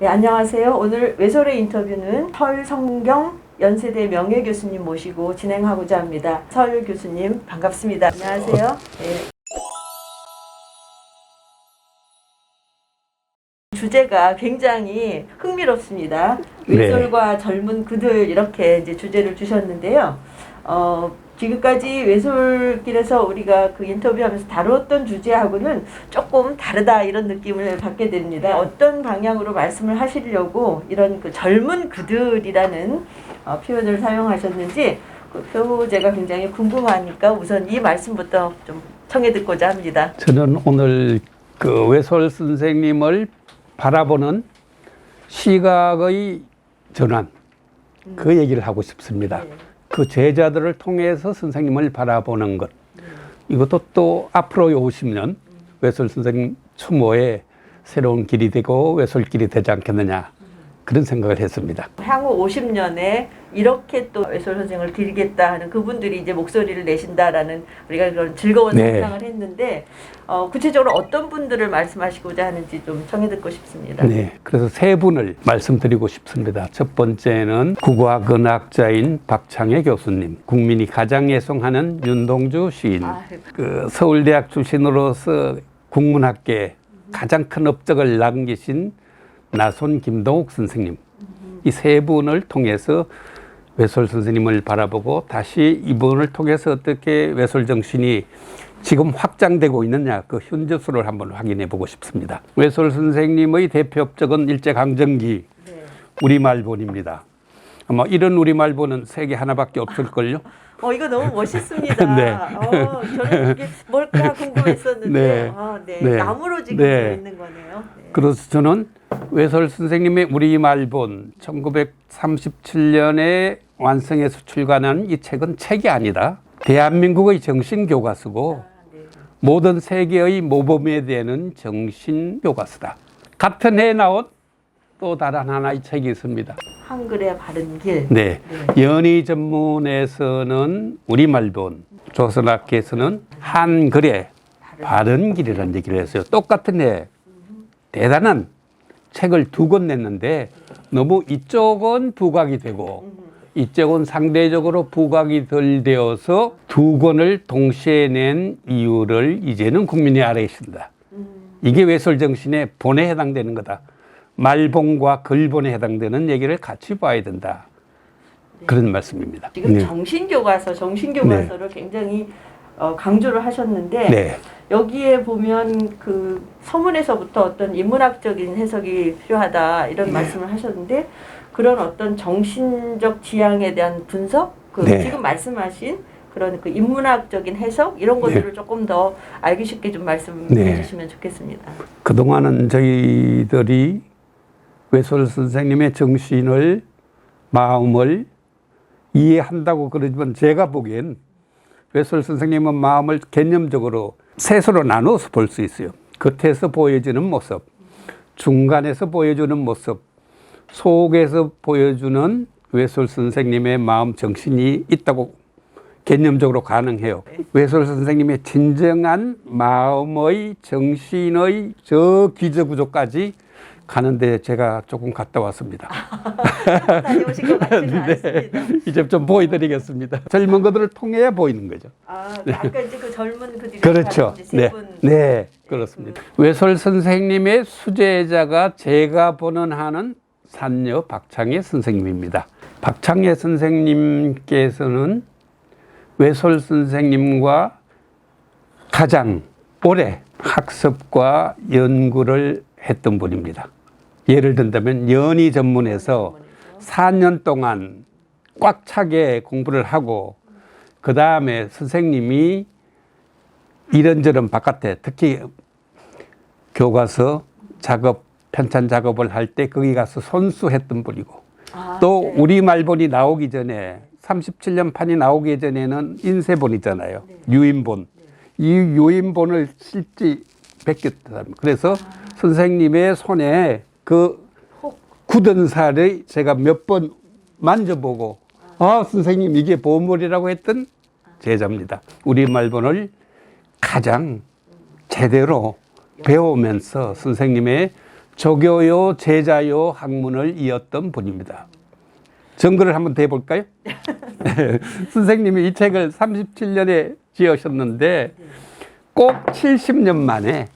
네, 안녕하세요. 오늘 외설의 인터뷰는 설성경 연세대 명예 교수님 모시고 진행하고자 합니다. 설 교수님 반갑습니다. 안녕하세요. 네. 주제가 굉장히 흥미롭습니다. 네. 외솔과 젊은 그들 이렇게 이제 주제를 주셨는데요. 어, 지금까지 외솔길에서 우리가 그 인터뷰하면서 다뤘던 주제하고는 조금 다르다 이런 느낌을 받게 됩니다. 어떤 방향으로 말씀을 하시려고 이런 그 젊은 그들이라는 어, 표현을 사용하셨는지 그 표제가 굉장히 궁금하니까 우선 이 말씀부터 좀 청해 듣고자 합니다. 저는 오늘 그 외솔 선생님을 바라보는 시각의 전환 그 얘기를 하고 싶습니다. 네. 그 제자들을 통해서 선생님을 바라보는 것. 이것도 또 앞으로 50년 외솔 선생님 추모의 새로운 길이 되고 외솔길이 되지 않겠느냐 그런 생각을 했습니다. 향후 50년에 이렇게 또 외솔 선생을 드리겠다 하는 그분들이 이제 목소리를 내신다라는 우리가 그런 즐거운 네. 상상을 했는데 어, 구체적으로 어떤 분들을 말씀하시고자 하는지 좀 청해 듣고 싶습니다. 네, 그래서 세 분을 말씀드리고 싶습니다. 첫 번째는 국악은학자인 박창혜 교수님, 국민이 가장 애송하는 윤동주 시인, 아, 그 서울대학 출신으로서 국문학계 가장 큰 업적을 남기신 나손 김동욱 선생님, 이 세 분을 통해서 외솔 선생님을 바라보고 다시 이분을 통해서 어떻게 외솔 정신이 지금 확장되고 있느냐 그 현저수를 한번 확인해 보고 싶습니다. 외솔 선생님의 대표 업적은 일제강점기 네. 우리말본입니다. 아마 이런 우리말본은 세계 하나밖에 없을걸요. 어 이거 너무 멋있습니다. 네. 어, 저는 이게 뭘까 궁금했었는데 네. 아, 네. 네. 나무로 지금 네. 있는 거네요. 네. 그래서 저는 외설 선생님의 우리말본 1937년에 완성해서 출간한 이 책은 책이 아니다. 대한민국의 정신교과서고 아, 네. 모든 세계의 모범에 되는 정신교과서다. 같은 해에 나온 또 다른 하나의 책이 있습니다. 한글의 바른 길. 네. 연희 전문에서는 우리말본, 조선학계에서는 한글의 바른 길이라는 얘기를 했어요. 똑같은 해 대단한 책을 두 권 냈는데 너무 이쪽은 부각이 되고 이쪽은 상대적으로 부각이 덜 되어서 두 권을 동시에 낸 이유를 이제는 국민이 알아야 된다. 이게 외설 정신의 본에 해당되는 거다. 말본과 글본에 해당되는 얘기를 같이 봐야 된다. 그런 말씀입니다. 지금 네. 정신교과서, 정신교과서를 굉장히 어, 강조를 하셨는데 네. 여기에 보면 그 서문에서부터 어떤 인문학적인 해석이 필요하다 이런 네. 말씀을 하셨는데 그런 어떤 정신적 지향에 대한 분석, 그 네. 지금 말씀하신 그런 그 인문학적인 해석 이런 것들을 조금 더 알기 쉽게 좀 말씀해 네. 주시면 좋겠습니다. 그동안은 저희들이 외솔 선생님의 정신을, 마음을 이해한다고 그러지만 제가 보기엔 외솔 선생님은 마음을 개념적으로 셋으로 나눠서 볼 수 있어요. 겉에서 보여지는 모습, 중간에서 보여주는 모습, 속에서 보여주는 외솔 선생님의 마음 정신이 있다고 개념적으로 가능해요. 외솔 선생님의 진정한 마음의 정신의 저 기저 구조까지 가는데 제가 조금 갔다 왔습니다. 다녀오신 것 같지는 않습니다. 이제 좀 보여드리겠습니다. 젊은 것들을 통해야 보이는 거죠. 아, 아까 이제 그 젊은 그들이 그렇죠. 이제 세 네, 분. 네, 그렇습니다. 외솔 선생님의 수제자가 제가 보는 한은 산녀 박창혜 선생님입니다. 박창혜 선생님께서는 외솔 선생님과 가장 오래 학습과 연구를 했던 분입니다. 예를 든다면 연희 전문에서 4년 동안 꽉 차게 공부를 하고 그 다음에 선생님이 이런저런 바깥에 특히 교과서 작업 편찬 작업을 할 때 거기 가서 손수했던 분이고 아, 또 네. 우리 말본이 나오기 전에 37년 판이 나오기 전에는 인쇄본이잖아요. 유인본. 이 유인본을 실지 베꼈다. 아. 그래서 선생님의 손에 그 굳은 살을 제가 몇 번 만져보고 아 선생님 이게 보물이라고 했던 제자입니다. 우리 말본을 가장 제대로 배우면서 선생님의 조교요 제자요 학문을 이었던 분입니다. 정글을 한번 더 해볼까요? 선생님이 이 책을 37년에 지으셨는데 꼭 70년 만에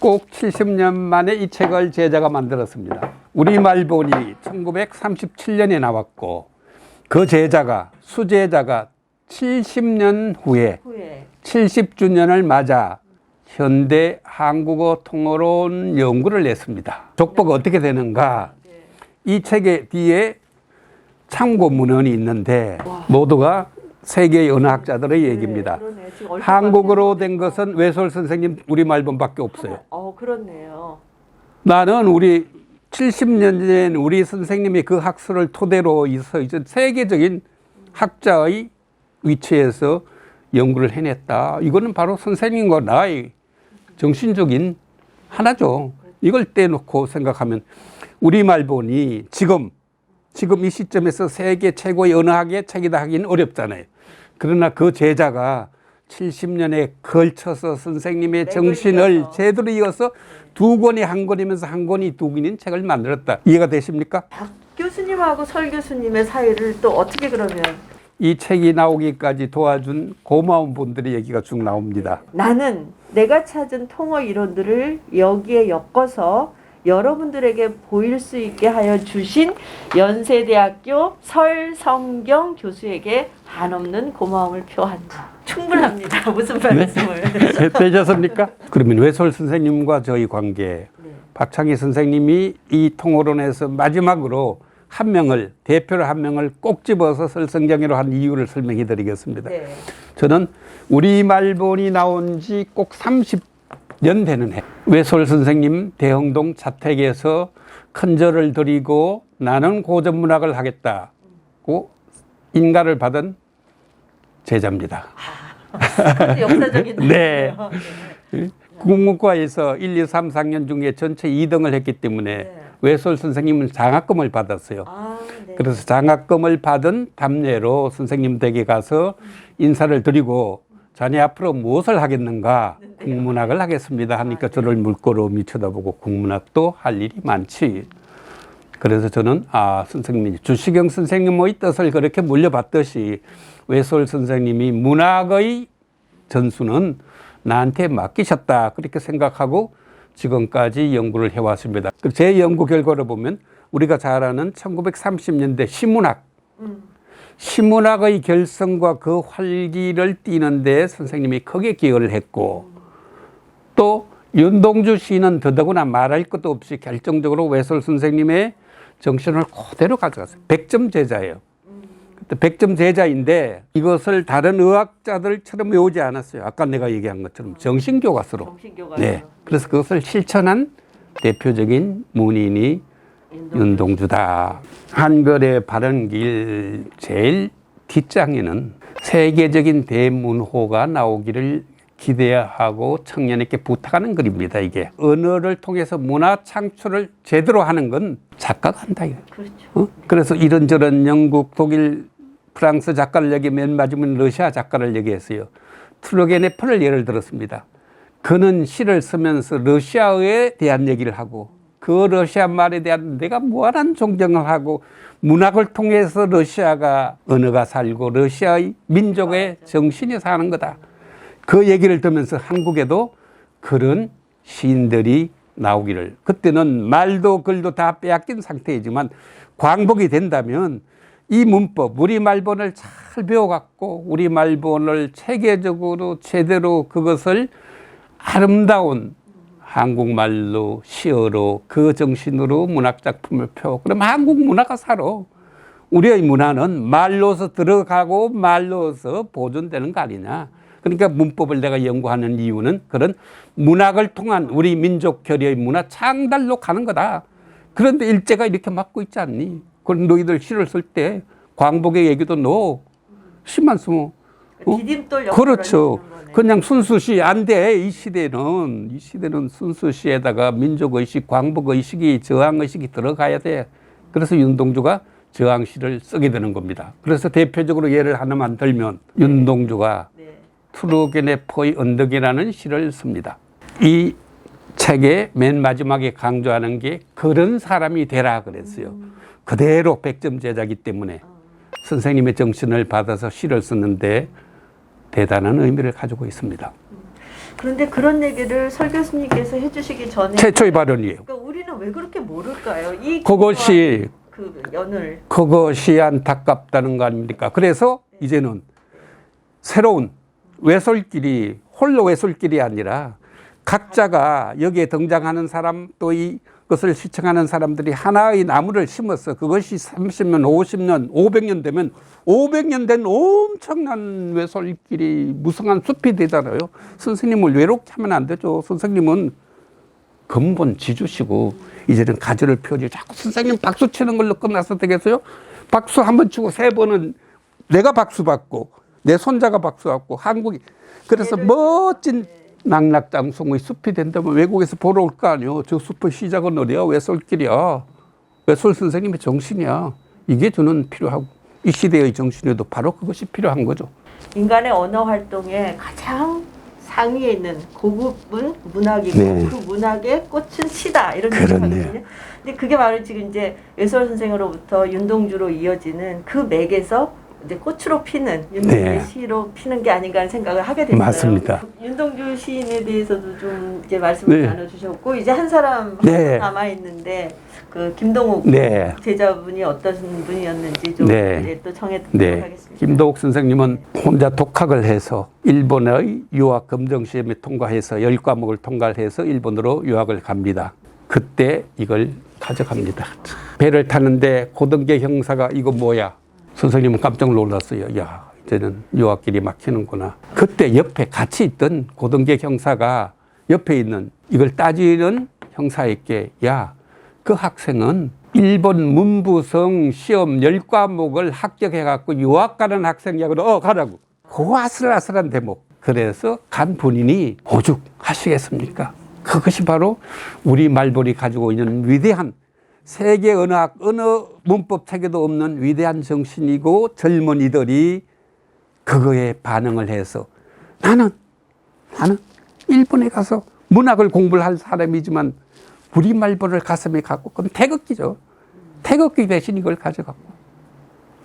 꼭 70년 만에 이 책을 제자가 만들었습니다. 우리말본이 1937년에 나왔고 그 제자가 수제자가 70년 후에 후에 70주년을 맞아 현대 한국어 통어론 연구를 냈습니다. 족보가 어떻게 되는가? 이 책의 뒤에 참고 문헌이 있는데 모두가 세계의 언어학자들의 얘기입니다. 네, 그러네요. 지금 얼핏 한국어로 된 것은 외솔 선생님 우리말본밖에 없어요. 어, 그렇네요. 나는 우리 70년 전 우리 선생님이 그 학설을 토대로 있어 이제 세계적인 학자의 위치에서 연구를 해냈다. 이거는 바로 선생님과 나의 정신적인 하나죠. 이걸 떼놓고 생각하면 우리말본이 지금 지금 이 시점에서 세계 최고의 언어학의 책이다 하기는 어렵잖아요. 그러나 그 제자가 70년에 걸쳐서 선생님의 맥을 정신을 이어서. 제대로 이어서 두 권이 한 권이면서 한 권이 두 권인 책을 만들었다. 이해가 되십니까? 박 교수님하고 설 교수님의 사이를 또 어떻게 그러면 이 책이 나오기까지 도와준 고마운 분들의 얘기가 쭉 나옵니다. 나는 내가 찾은 통어 이론들을 여기에 엮어서 여러분들에게 보일 수 있게 하여 주신 연세대학교 설성경 교수에게 한없는 고마움을 표한다. 충분합니다. 무슨 말씀을. 되셨습니까? 그러면 외솔 선생님과 저희 관계, 네. 박창희 선생님이 이 통으론에서 마지막으로 한 명을 대표로 한 명을 꼭 집어서 설성경으로 한 이유를 설명해 드리겠습니다. 네. 저는 우리 말본이 나온 지 꼭 30년 되는 해. 외솔 선생님 대흥동 자택에서 큰절을 드리고 나는 고전문학을 하겠다고 인가를 받은 제자입니다. 아주 역사적인 네. 일이네요. 국문과에서 1, 2, 3, 4학년 중에 전체 2등을 했기 때문에 네. 외솔 선생님은 장학금을 받았어요. 아, 네. 그래서 장학금을 받은 답례로 선생님 댁에 가서 인사를 드리고 자네 앞으로 무엇을 하겠는가 국문학을 하겠습니다 하니까 저를 물꼬로미 쳐다보고 국문학도 할 일이 많지 그래서 저는 아 선생님이 주시경 선생님의 뜻을 그렇게 물려받듯이 외솔 선생님이 문학의 전수는 나한테 맡기셨다 그렇게 생각하고 지금까지 연구를 해왔습니다. 그제 연구 결과를 보면 우리가 잘 아는 1930년대 신문학 음. 신문학의 결성과 그 활기를 띠는데 선생님이 크게 기여를 했고 또 윤동주 시인은 더더구나 말할 것도 없이 결정적으로 외솔 선생님의 정신을 그대로 가져갔어요. 100점 제자예요. 100점 제자인데 이것을 다른 의학자들처럼 외우지 않았어요. 아까 내가 얘기한 것처럼 정신교과서로. 정신교과. 네. 그래서 그것을 실천한 대표적인 문인이 윤동주다. 한글의 바른 길 제일 뒷장에는 세계적인 대문호가 나오기를 기대하고 청년에게 부탁하는 글입니다. 이게 언어를 통해서 문화 창출을 제대로 하는 건 작가가 한다. 그렇죠. 어? 그래서 이런저런 영국, 독일, 프랑스 작가를 얘기 맨 마지막에 러시아 작가를 얘기했어요. 트로게네프를 예를 들었습니다. 그는 시를 쓰면서 러시아에 대한 얘기를 하고 그 러시아 말에 대한 내가 무한한 존경을 하고 문학을 통해서 러시아가 언어가 살고 러시아의 민족의 정신이 사는 거다. 그 얘기를 들으면서 한국에도 그런 시인들이 나오기를 그때는 말도 글도 다 빼앗긴 상태이지만 광복이 된다면 이 문법 우리 말본을 잘 배워갖고 우리 말본을 체계적으로 제대로 그것을 아름다운 한국말로 시어로 그 정신으로 문학 작품을 펴 그럼 한국 문화가 살아 우리의 문화는 말로서 들어가고 말로서 보존되는 거 아니냐 그러니까 문법을 내가 연구하는 이유는 그런 문학을 통한 우리 민족 결의의 문화 창달로 가는 거다. 그런데 일제가 이렇게 막고 있지 않니? 그럼 너희들 시를 쓸 때 광복의 얘기도 넣어. 시만 쓰면. 어? 디딤돌 역할을 그렇죠. 거네. 그냥 순수시 안 돼. 이 시대는 이 시대는 순수시에다가 민족 의식, 광복 의식이 저항 의식이 들어가야 돼. 그래서 윤동주가 저항시를 쓰게 되는 겁니다. 그래서 대표적으로 예를 하나만 들면 윤동주가 네. 트루게네포의 언덕이라는 시를 씁니다. 이 책의 맨 마지막에 강조하는 게 그런 사람이 되라 그랬어요. 그대로 100점 제자기 때문에 선생님의 정신을 받아서 시를 썼는데 대단한 의미를 가지고 있습니다. 그런데 그런 얘기를 설 교수님께서 해주시기 전에 최초의 발언이에요. 그러니까 우리는 왜 그렇게 모를까요? 이 그것이 그 연을 그것이 안타깝다는 거 아닙니까? 그래서 이제는 새로운 외솔길이 홀로 외솔길이 아니라 각자가 여기에 등장하는 사람 또 이 것을 시청하는 사람들이 하나의 나무를 심어서 그것이 30년, 50년, 500년 되면 500년 된 엄청난 외솔길이 무성한 숲이 되잖아요. 선생님을 외롭게 하면 안 되죠. 선생님은 근본 지주시고 이제는 가지를 펴지 자꾸 선생님 박수 치는 걸로 끝나서 되겠어요? 박수 한 번 치고 세 번은 내가 박수 받고 내 손자가 박수 받고 한국이 그래서 멋진 낙락장송의 숲이 된다면 외국에서 보러 올 거 아니요. 저 숲의 시작은 어디야? 외솔길이야. 외솔 선생님의 정신이야. 이게 저는 필요하고 이 시대의 정신에도 바로 그것이 필요한 거죠. 인간의 언어 활동의 가장 상위에 있는 고급은 문학이고 네. 그 문학의 꽃은 시다 이런 그렇네요. 얘기하거든요. 근데 그게 바로 지금 이제 외설 선생으로부터 윤동주로 이어지는 그 맥에서 이제 꽃으로 피는 윤동주의 네. 시로 피는 게 아닌가 하는 생각을 하게 됐어요. 맞습니다. 윤동주 시인에 대해서도 좀 이제 말씀을 네. 나눠주셨고 이제 한 사람 네. 남아 있는데 그 김동욱 네. 제자분이 어떤 분이었는지 좀 네. 이제 또 정해 듣도록 네. 하겠습니다. 김도욱 선생님은 혼자 독학을 해서 일본의 유학 검정 시험에 통과해서 열 과목을 통과해서 일본으로 유학을 갑니다. 그때 이걸 가져갑니다. 배를 타는데 고등계 형사가 이거 뭐야? 선생님은 깜짝 놀랐어요. 야, 이제는 유학길이 막히는구나. 그때 옆에 같이 있던 고등계 형사가 옆에 있는 이걸 따지는 형사에게 야, 그 학생은 일본 문부성 시험 열 과목을 합격해갖고 유학 가는 학생이야. 그래, 어, 가라고. 그 아슬아슬한 대목. 그래서 간 본인이 오죽 하시겠습니까? 그것이 바로 우리 말벌이 가지고 있는 위대한 세계 언어학, 어느 문법 책에도 없는 위대한 정신이고 젊은이들이 그거에 반응을 해서 나는, 나는 일본에 가서 문학을 공부를 할 사람이지만 우리 말벌을 가슴에 갖고 그럼 태극기죠. 태극기 대신 이걸 가져갔고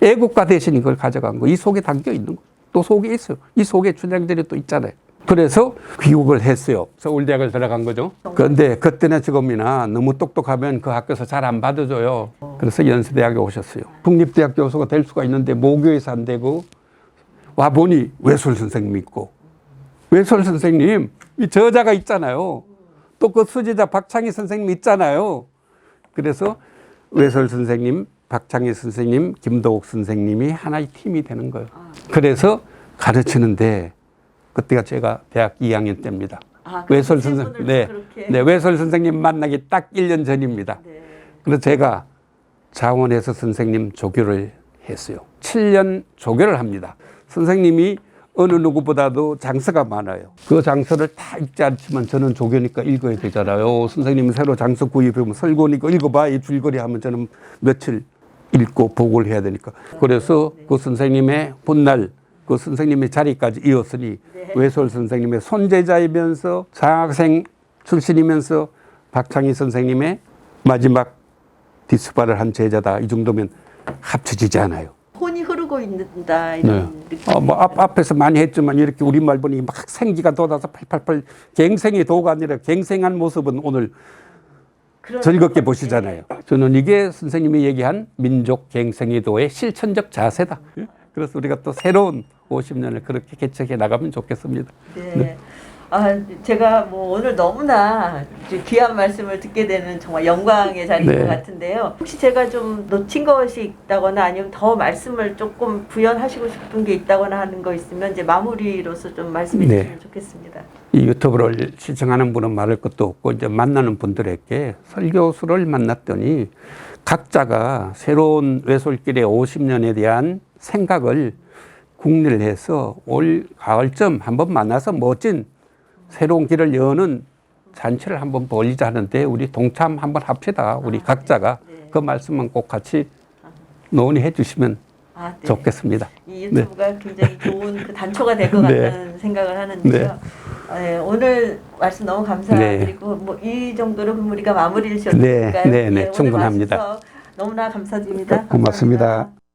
애국가 대신 이걸 가져간 거. 이 속에 담겨 있는 거. 또 속에 있어요. 이 속에 춘향전이 또 있잖아요. 그래서 귀국을 했어요. 서울대학을 들어간 거죠. 그런데 그때나 지금이나 너무 똑똑하면 그 학교에서 잘 안 받아줘요. 그래서 연세대학에 오셨어요. 국립대학 교수가 될 수가 있는데 모교에서 안 되고 와 보니 외솔 선생님 있고 외솔 선생님 이 저자가 있잖아요. 또 그 수제자 박창희 선생님 있잖아요. 그래서 외솔 선생님, 박창희 선생님, 김도욱 선생님이 하나의 팀이 되는 거예요. 그래서 가르치는데 그때가 제가 대학 2학년 때입니다. 아, 그 외솔 세 선생, 분을 네, 그렇게. 네, 외솔 선생님 만나기 딱 1년 전입니다. 네. 그래서 제가 자원에서 선생님 조교를 했어요. 7년 조교를 합니다. 선생님이 어느 누구보다도 장서가 많아요. 그 장서를 다 읽지 않지만 저는 조교니까 읽어야 되잖아요. 선생님이 새로 장서 구입하면 설고니까 읽어봐. 이 줄거리 하면 저는 며칠 읽고 보고를 해야 되니까. 그래서 그 선생님의 훗날 그 선생님의 자리까지 이었으니 외솔 선생님의 손재자이면서 장학생 출신이면서 박창희 선생님의 마지막 디스파를 한 제자다. 이 정도면 합쳐지지 않아요. 혼이 흐르고 있는다 네. 이런 느낌. 어, 뭐 앞, 앞에서 많이 했지만 이렇게 우리말 보니 막 생기가 돋아서 팔팔팔 갱생이 도가 아니라 갱생한 모습은 오늘 즐겁게 보시잖아요. 저는 이게 선생님이 얘기한 민족 갱생의 도의 실천적 자세다. 그래서 우리가 또 새로운 50년을 그렇게 개척해 나가면 좋겠습니다. 네. 아, 제가 뭐 오늘 너무나 귀한 말씀을 듣게 되는 정말 영광의 자리인 네. 것 같은데요. 혹시 제가 좀 놓친 것이 있다거나 아니면 더 말씀을 조금 부연하시고 싶은 게 있다거나 하는 거 있으면 이제 마무리로서 좀 말씀해 네. 주시면 좋겠습니다. 이 유튜브를 시청하는 분은 말할 것도 없고 이제 만나는 분들에게 설교수를 만났더니 각자가 새로운 외솔길의 50년에 대한 생각을 국리를 해서 올 가을쯤 한번 만나서 멋진 새로운 길을 여는 잔치를 한번 벌리자 하는데 우리 동참 한번 합시다. 우리 각자가 네. 그 말씀만 꼭 같이 논의해 주시면 아, 네. 좋겠습니다. 이 유튜브가 굉장히 좋은 그 단초가 될것 네. 같다는 생각을 하는데요. 네, 오늘 말씀 너무 감사드리고 뭐이 정도로 우리가 마무리를 지어도 네? 네, 네, 오늘 충분합니다. 너무나 감사드립니다. 고맙습니다. 감사합니다.